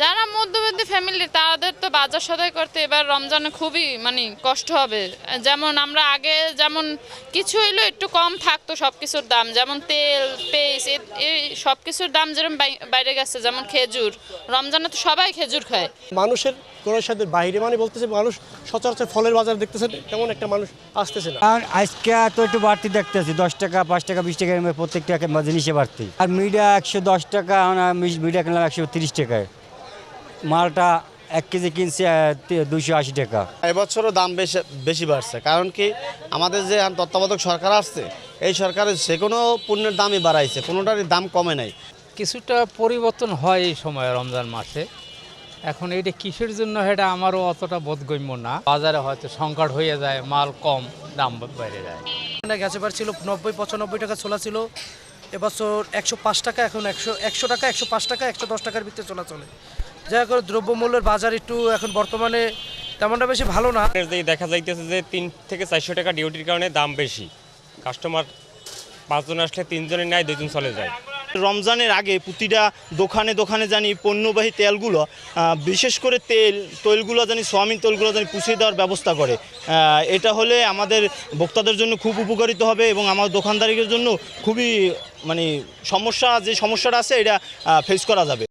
যারা মধ্যবিত্ত ফ্যামিলি তাদের তো বাজার সদাই করতে এবার রমজানে খুবই মানে কষ্ট হবে। যেমন আমরা আগে যেমন কিছু হইল একটু কম থাকতো সব কিছুর দাম যেমন তেল পেস্ট এই সব কিছুর দাম যেরকম বাইরে গেছে যেমন খেজুর। রমজানে তো সবাই খেজুর খায়। মানুষের কোনো সাথে বাইরে মানে বলতেছে মানুষ সচরাচর ফলের বাজার দেখতেছে তেমন একটা মানুষ আসতেছে না। কারণ আজকে তো একটু বাড়তি দেখতেছি দশ টাকা পাঁচ টাকা বিশ টাকা এরকম প্রত্যেকটা জিনিসে বাড়তি। আর মিডিয়া একশো দশ টাকা মিডিয়া কিনলাম একশো তিরিশ টাকায়। মালটা এক কেজি কিনছি দুশো আশি টাকা। এবছরও দাম বেশি বেশি বাড়ছে। কারণ কি আমাদের যে তত্ত্বাবধায়ক সরকার আসছে এই সরকারের যে কোনো পণ্যের দামই বাড়াইছে কোনোটারই দাম কমে নাই। কিছুটা পরিবর্তন হয় এই সময় রমজান মাসে। এখন এটা কিসের জন্য এটা আমারও অতটা বোধগম্য না। বাজারে হয়তো সংকট হয়ে যায় মাল কম দাম বেড়ে যায়। এখানে গ্যাসের বার ছিল নব্বই পঁচানব্বই টাকা ছোলা ছিল। এবছর একশো পাঁচ টাকা এখন একশো একশো টাকা একশো পাঁচ টাকা একশো দশ টাকার ভিতরে চলা চলে যাই হোক দ্রব্যমূল্যের বাজার একটু এখন বর্তমানে তেমনটা বেশি ভালো না। দেখা যাইতেছে যে তিন থেকে চারশো টাকা ডিউটির কারণে দাম বেশি। কাস্টমার পাঁচজন আসলে তিনজনের নেয় দুজন চলে যায়। রমজানের আগে প্রতিটা দোকানে দোকানে জানি পণ্যবাহী তেলগুলো বিশেষ করে তেল তৈলগুলো জানি সোয়াবিন তেলগুলো জানি পুষিয়ে দেওয়ার ব্যবস্থা করে। এটা হলে আমাদের ভোক্তাদের জন্য খুব উপকারিত হবে এবং আমার দোকানদারিদের জন্য খুবই মানে সমস্যা যে সমস্যাটা আছে এটা ফেস করা যাবে।